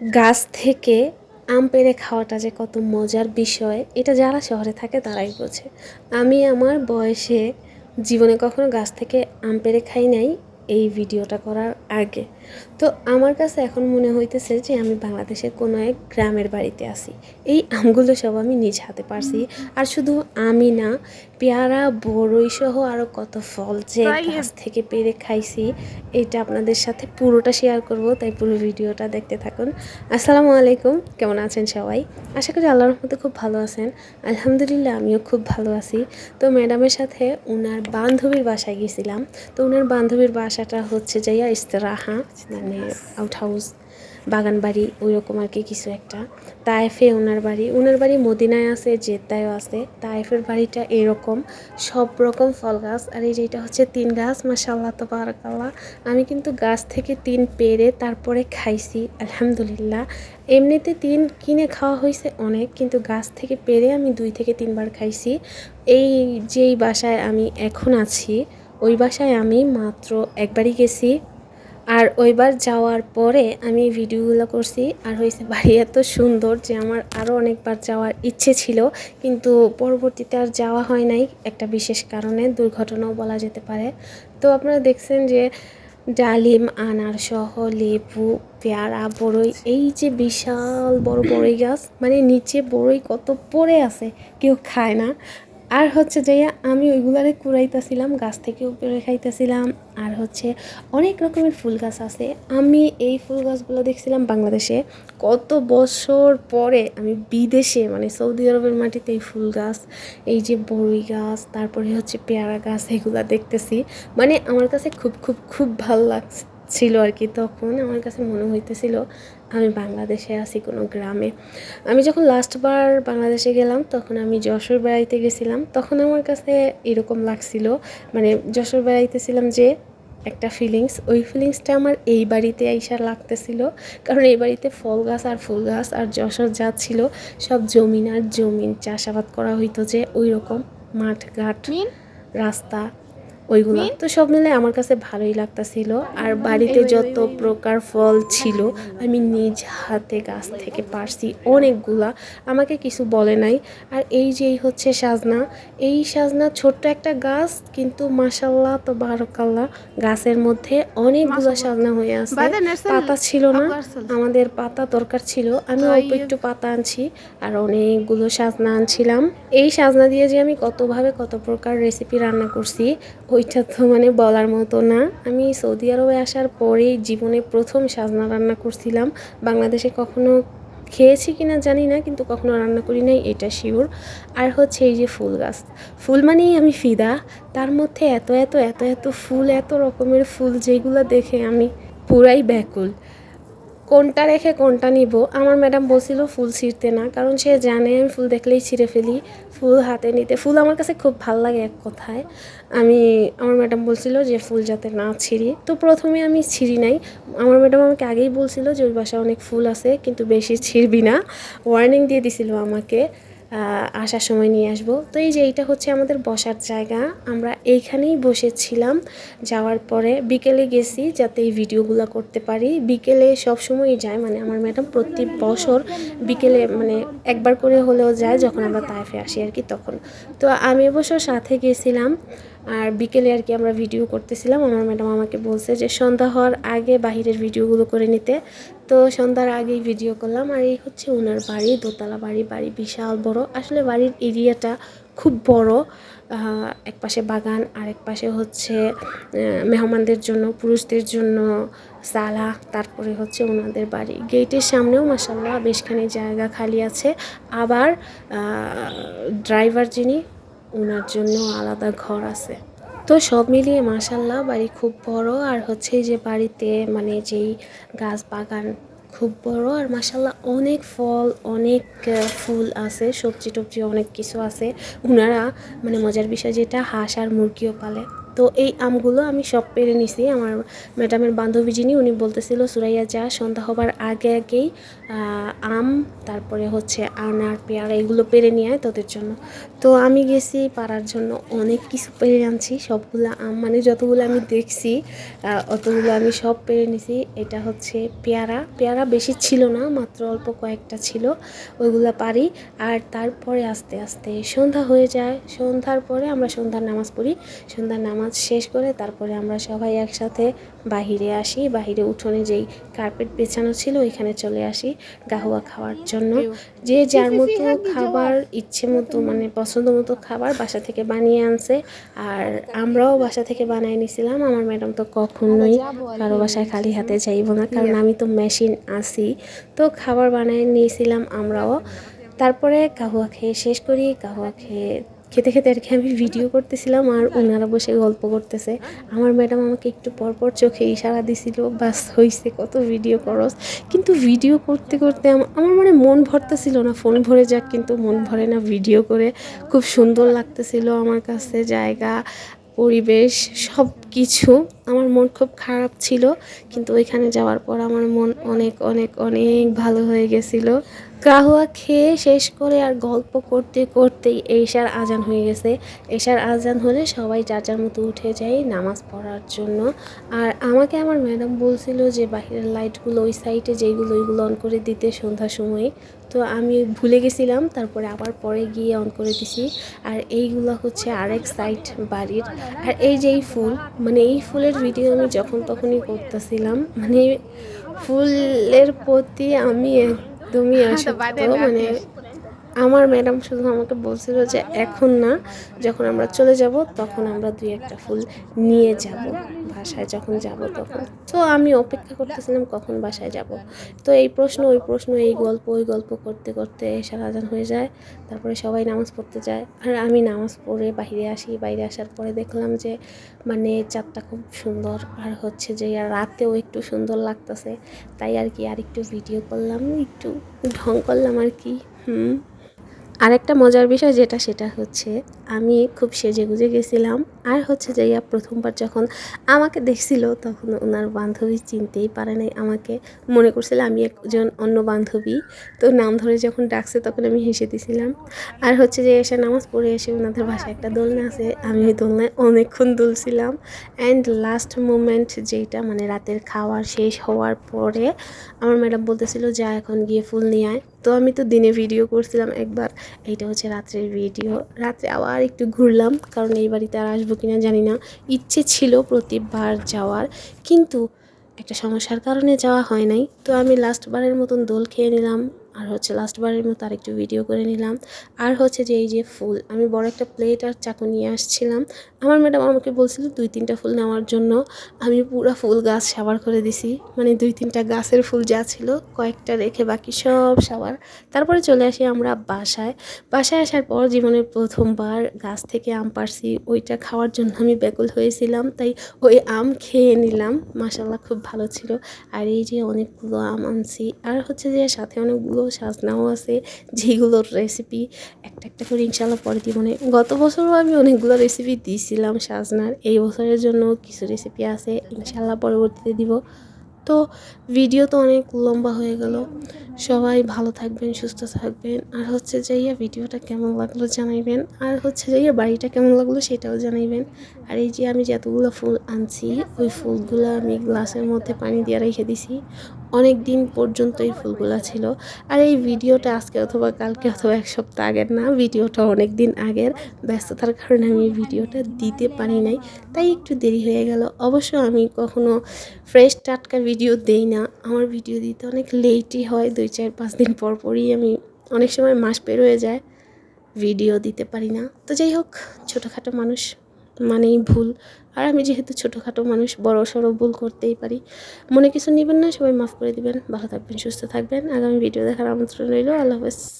গাছ থেকে আম পেড়ে খাওয়াটা যে কত মজার বিষয়, এটা যারা শহরে থাকে তারাই বোঝে। আমি আমার বয়সে জীবনে কখনো গাছ থেকে আম পেড়ে খাই নাই, এই ভিডিওটা করার আগে। তো আমার কাছে এখন মনে হইতেছে যে আমি বাংলাদেশের কোনো এক গ্রামের বাড়িতে আছি। এই আমগুলো সব আমি নিজ হাতে পারছি। আর শুধু আমি না পেয়ারা বড়ই সহ আরও কত ফল যে গাছ থেকে পেরে খাইছি এটা আপনাদের সাথে পুরোটা শেয়ার করব তাই পুরো ভিডিওটা দেখতে থাকুন। আসসালামু আলাইকুম কেমন আছেন সবাই? আশা করি আল্লাহর মধ্যে খুব ভালো আছেন। আলহামদুলিল্লাহ আমিও খুব ভালো আছি। তো ম্যাডামের সাথে ওনার বান্ধবীর বাসায় গেছিলাম তো ওনার বান্ধবীর বাসাটা হচ্ছে যাইয়া ইস্তরাহা। মানে আউট হাউস বাগান বাড়ি ওই রকম আর কি কিছু একটা। তায়েফে ওনার বাড়ি ওনার বাড়ি মদিনায় আছে, জেদ্দায়ও আছে। তায়েফের বাড়িটা এরকম, সব রকম ফল গাছ। আর এই যেটা হচ্ছে তিন গাছ মাসাল্লাহ তো বারাকাল্লাহ আমি কিন্তু গাছ থেকে তিন পেরে তারপরে খাইছি, আলহামদুলিল্লাহ। এমনিতে তিন কিনে খাওয়া হয়েছে অনেক, কিন্তু গাছ থেকে পেরে আমি দুই থেকে তিনবার খাইছি। এই যেই বাসায় আমি এখন আছি, ওই বাসায় আমি মাত্র একবারই গেছি। আর ওইবার যাওয়ার পরে আমি ভিডিওগুলো করছি, আর হয়েছে বাড়ি এত সুন্দর যে আমার আরও অনেকবার যাওয়ার ইচ্ছে ছিল, কিন্তু পরবর্তীতে আর যাওয়া হয় নাই। একটা বিশেষ কারণে দুর্ঘটনাও বলা যেতে পারে। তো আপনারা দেখছেন যে ডালিম আনার সহ, লেবু, পেয়ারা, বড়ই, এই যে বিশাল বড় বড়ই গাছ মানে নিচে বড়ই কত পড়ে আছে, কেউ খায় না। আর হচ্ছে যাইয়া আমি ওইগুলারে কুড়াইতেছিলাম, গাছ থেকে উপরে খাইতেছিলাম। আর হচ্ছে অনেক রকমের ফুল গাছ আছে। আমি এই ফুল গাছগুলো দেখছিলাম বাংলাদেশে। কত বছর পরে আমি বিদেশে মানে সৌদি আরবের মাটিতে এই ফুল গাছ, এই যে বড়ই গাছ, তারপরে হচ্ছে পেয়ারা গাছ, এগুলা দেখতেছি। মানে আমার কাছে খুব খুব খুব ভালো লাগছে ছিল আর কি। তখন আমার কাছে মনে হইতেছিল আমি বাংলাদেশে আছি কোনো গ্রামে। আমি যখন লাস্টবার বাংলাদেশে গেলাম তখন আমি যশোর বেড়াইতে গেছিলাম। তখন আমার কাছে এরকম লাগছিল মানে যশোর বেড়াইতেছিলাম যে একটা ফিলিংস ওই ফিলিংসটা আমার এই বাড়িতে আইসা লাগতেছিল। কারণ এই বাড়িতে ফল গাছ আর ফুল গাছ আর যশোর যা ছিল সব জমিন আর জমিন। চাষাবাদ করা হইতো যে ওই রকম মাঠ ঘাট রাস্তা ওইগুলো। তো সব মিলে আমার কাছে ভালোই লাগতাছিল। আর বাড়িতে যত প্রকার ফল ছিল আমি নিজ হাতে গাছ থেকে পারছি অনেকগুলা। আমাকে কিছু বলে নাই। আর এই যে এই হচ্ছে সাজনা এই সাজনা ছোট্ট একটা গাছ কিন্তু মাসাল্লাহ তো বারকাল্লা গাছের মধ্যে অনেকগুলো সাজনা হয়ে আছে। পাতা ছিল না আমাদের পাতা দরকার ছিল। আমি অল্প একটু পাতা আনছি আর অনেকগুলো সাজনা আনছিলাম। এই সাজনা দিয়ে যে আমি কতভাবে কত প্রকার রেসিপি রান্না করছি ওইটা তো মানে বলার মতো না। আমি সৌদি আরবে আসার পরেই জীবনে প্রথম সাজনা রান্না করছিলাম। বাংলাদেশে কখনো খেয়েছি কিনা জানি না, কিন্তু কখনো রান্না করি নাই, এটা শিওর আর হচ্ছে এই যে ফুল গাছ। ফুল মানেই আমি ফিদা। তার মধ্যে এত এত এত এত ফুল, এত রকমের ফুল যেগুলো দেখে আমি পুরাই ব্যাকুল। কোনটা রেখে কোনটা নিব? আমার ম্যাডাম বলছিল ফুল ছিঁড়তে না, কারণ সে জানে আমি ফুল দেখলেই ছিঁড়ে ফেলি, ফুল হাতে নিতে। ফুল আমার কাছে খুব ভালো লাগে এক কথায়। আমি, আমার ম্যাডাম বলছিল যে ফুল যাতে না ছিঁড়ি। তো প্রথমে আমি ছিঁড়ি নাই। আমার ম্যাডাম আমাকে আগেই বলছিল যে ওই বাসায় অনেক ফুল আছে, কিন্তু বেশি ছিঁড়বি না। ওয়ার্নিং দিয়ে দিছিল আমাকে। আসার সময় নিয়ে আসব। তো এই যে এইটা হচ্ছে আমাদের বসার জায়গা। আমরা এইখানেই বসেছিলাম। যাওয়ার পরে বিকেলে গেছি যাতে এই ভিডিওগুলো করতে পারি। বিকেলে সব সময়ই যায় মানে আমার ম্যাডাম প্রতি বছর বিকেলে মানে একবার করে হলেও যায় যখন আমরা তাইফে আসি আর কি তখন। তো আমি অবশ্য সাথে গেছিলাম। আর বিকেলে আর কি আমরা ভিডিও করতেছিলাম। আমার ম্যাডাম আমাকে বলছে যে, সন্ধ্যা হওয়ার আগে বাহিরের ভিডিওগুলো করে নিতে। তো সন্ধ্যার আগেই ভিডিও করলাম। আর এই হচ্ছে ওনার বাড়ি, দোতলা বাড়ি বাড়ি বিশাল বড়। আসলে বাড়ির এরিয়াটা খুব বড়। এক পাশে বাগান আর এক পাশে হচ্ছে মেহমানদের জন্য, পুরুষদের জন্য সালা। তারপরে হচ্ছে ওনাদের বাড়ি। গেটের সামনেও মাসাল্লাহ বেশখানি জায়গা খালি আছে। আবার ড্রাইভার যিনি ওনার জন্য আলাদা ঘর আছে। তো সব মিলিয়ে মাসাল্লাহ বাড়ি খুব বড় আর হচ্ছে যে বাড়িতে মানে যেই গাছ বাগান খুব বড় আর মাসাল্লাহ অনেক ফল, অনেক ফুল আছে সবজি টবজি অনেক কিছু আছে। ওনারা মানে মজার বিষয় যেটা, হাঁস আর মুরগিও পালে। তো এই আমগুলো আমি সব পেরে নিছি। আমার ম্যাডামের বান্ধবী যিনি, উনি বলতেছিল, সুরাইয়া, যা, সন্ধ্যা হবার আগে আগেই আম, তারপরে হচ্ছে আনার, পেয়ারা, এগুলো পেরে নিয়ে আয় তোদের জন্য। তো আমি গেছি পাড়ার জন্য, অনেক কিছু পেরে আনছি, সবগুলো আম মানে যতগুলো আমি দেখছি অতগুলো আমি সব পেরে নিছি। এটা হচ্ছে পেয়ারা পেয়ারা বেশি ছিল না, মাত্র অল্প কয়েকটা ছিল, ওইগুলো পারি। আর তারপরে আস্তে আস্তে সন্ধ্যা হয়ে যায়, সন্ধ্যার পরে আমরা সন্ধ্যার নামাজ পড়ি। সন্ধ্যার নামাজ শেষ করে তারপরে আমরা সবাই একসাথে বাহিরে আসি। বাহিরে উঠোনে যেই কার্পেট বেছানো ছিল ওইখানে চলে আসি গাহুয়া খাওয়ার জন্য। যে যার মতো খাবার ইচ্ছে মতো মানে পছন্দ মতো খাবার বাসা থেকে বানিয়ে আনছে। আর আমরাও বাসা থেকে বানিয়ে নিছিলাম। আমার ম্যাডাম তো কখনোই কারও বাসায় খালি হাতে যাইব না কারণ আমি তো মেশিন আসি তো খাবার বানিয়ে নিয়েছিলাম আমরাও। তারপরে কাহুয়া খেয়ে শেষ করি। কাহুয়া খেয়ে খেতে খেতে আর কি আমি ভিডিও করতেছিলাম আর ওনারা বসে গল্প করতেছে। আমার ম্যাডাম আমাকে একটু পরপর চোখে ইশারা দিছিল, বাস, হইছে, কত ভিডিও করস। কিন্তু ভিডিও করতে করতে আমার মানে মন ভরতেছিল না, ফোন ভরে যাক, কিন্তু মন ভরে না ভিডিও করে। খুব সুন্দর লাগতেছিল আমার কাছে, জায়গা, পরিবেশ সব কিছু আমার মন খুব খারাপ ছিল, কিন্তু ওইখানে যাওয়ার পর আমার মন অনেক অনেক অনেক ভালো হয়ে গেছিল। কাহুয়া খেয়ে শেষ করে আর গল্প করতে করতেই এশার আজান হয়ে গেছে। এশার আজান হলে সবাই যার মতো উঠে যায় নামাজ পড়ার জন্য। আর আমাকে আমার ম্যাডাম বলছিল যে, বাহিরের লাইটগুলো ওই সাইডে যেইগুলো, ওইগুলো অন করে দিতে সন্ধ্যার সময়। তো আমি ভুলে গেছিলাম, তারপরে আবার পরে গিয়ে অন করে দিছি। আর এইগুলো হচ্ছে আরেক সাইড বাড়ির। আর এই যে এই ফুল মানে এই ফুলের ভিডিও আমি যখন তখনই করতেছিলাম মানে ফুলের প্রতি আমি একদমই আসক্ত মানে আমার ম্যাডাম শুধু আমাকে বলছিল যে এখন না যখন আমরা চলে যাব তখন আমরা দুই একটা ফুল নিয়ে যাব। বাসায় যখন যাব তখন। তো আমি অপেক্ষা করতেছিলাম কখন বাসায় যাব। তো এই প্রশ্ন, ওই প্রশ্ন, এই গল্প, ওই গল্প করতে করতে এশার আজান হয়ে যায়। তারপরে সবাই নামাজ পড়তে যায়। আর আমি নামাজ পড়ে বাইরে আসি। বাইরে আসার পরে দেখলাম যে মানে চাঁদটা খুব সুন্দর। আর হচ্ছে যে, আর রাতেও একটু সুন্দর লাগতেছে। তাই আর কি আর একটু ভিডিও করলাম, একটু ঢং করলাম আর কি। হুম। আরেকটা মজার বিষয় যেটা, সেটা হচ্ছে আমি খুব সেজে গুজে গেছিলাম। আর হচ্ছে যে ইয়া প্রথমবার যখন আমাকে দেখছিল, তখন ওনার বান্ধবী চিনতেই পারে নাই আমাকে। মনে করছিল আমি একজন অন্য বান্ধবী। তো নাম ধরে যখন ডাকছে, তখন আমি হেসে দিছিলাম। আর হচ্ছে যে এসে নামাজ পড়ে এসে ওনাদের বাসায় একটা দোলনা আছে, আমি ওই দোলনায় অনেকক্ষণ দুলছিলাম। অ্যান্ড লাস্ট মোমেন্ট যেটা মানে রাতের খাওয়ার শেষ হওয়ার পরে আমার ম্যাডাম বলতেছিল, যা এখন গিয়ে ফুল নিয়ে আয়। তো আমি তো দিনে ভিডিও করছিলাম একবার। এইটা হচ্ছে রাত্রের ভিডিও রাত্রে আবার একটু ঘুরলাম, কারণ এই বাড়িতে আর আসব কিনা জানি না। ইচ্ছে ছিল প্রতিবার যাওয়ার, কিন্তু একটা সমস্যার কারণে যাওয়া হয় নাই। তো আমি লাস্টবারের মতন দোল খেয়ে নিলাম। আর হচ্ছে লাস্টবারের মতো আরেকটু ভিডিও করে নিলাম। আর হচ্ছে যে এই যে ফুল, আমি বড় একটা প্লেট আর চাকু নিয়ে আসছিলাম। আমার ম্যাডাম আমাকে বলছিল দুই তিনটা ফুল নেওয়ার জন্য। আমি পুরো ফুল গাছ সাবার করে দিছি। মানে দুই তিনটা গাছের ফুল যা ছিল, কয়েকটা রেখে বাকি সব সাবার। তারপরে চলে আসি আমরা বাসায়। বাসায় আসার পর জীবনের প্রথমবার গাছ থেকে আম পারছি ওইটা খাওয়ার জন্য আমি ব্যাকুল হয়েছিলাম। তাই ওই আম খেয়ে নিলাম। মাসাল্লাহ খুব ভালো ছিল। আর এই যে অনেকগুলো আম আনছি। আর হচ্ছে যে সাথে অনেকগুলো সাজনাও আছে, যেগুলোর রেসিপি একটা একটা করে ইনশাল্লাহ পরে দিব। মানে গত বছরও আমি অনেকগুলো রেসিপি দিয়েছিলাম সাজনার। এই বছরের জন্য কিছু রেসিপি আছে ইনশাল্লাহ পরবর্তীতে দিব। তো ভিডিও তো অনেক লম্বা হয়ে গেল। সবাই ভালো থাকবেন, সুস্থ থাকবেন। আর হচ্ছে যাইয়া ভিডিওটা কেমন লাগল জানাইবেন। আর হচ্ছে যাইয়া বাড়িটা কেমন লাগল সেটাও জানাইবেন। আর এই যে আমি যতগুলো ফুল আনছি, ওই ফুলগুলো আমি গ্লাসের মধ্যে পানি দিয়ে রেখে দিছি। অনেক দিন পর্যন্ত এই ফুলগুলো ছিল। আর এই ভিডিওটা আজকে অথবা কালকে অথবা এক সপ্তাহ আগের না, ভিডিওটা অনেক দিন আগের। ব্যস্ততার কারণে আমি ভিডিওটা দিতে পারি নাই। তাই একটু দেরি হয়ে গেল। অবশ্য আমি কখনো ফ্রেশ টাটকা ভিডিও দেই না। আমার ভিডিও দিতে অনেক লেটই হয়। দুই, চার, পাঁচ দিন পর পরই আমি অনেক সময় মাস পেরোয় যায়। ভিডিও দিতে পারি না। তো যাই হোক, ছোটোখাটো মানুষ। মানেই ভুল। আর আমি যেহেতু ছোটোখাটো মানুষ, বড় সড়ো ভুল করতেই পারি। মনে কিছু নেবেন না, সবাই মাফ করে দিবেন। ভালো থাকবেন, সুস্থ থাকবেন। আগামী ভিডিও দেখার আমন্ত্রণ রইল। আল্লাহ হাফেজ।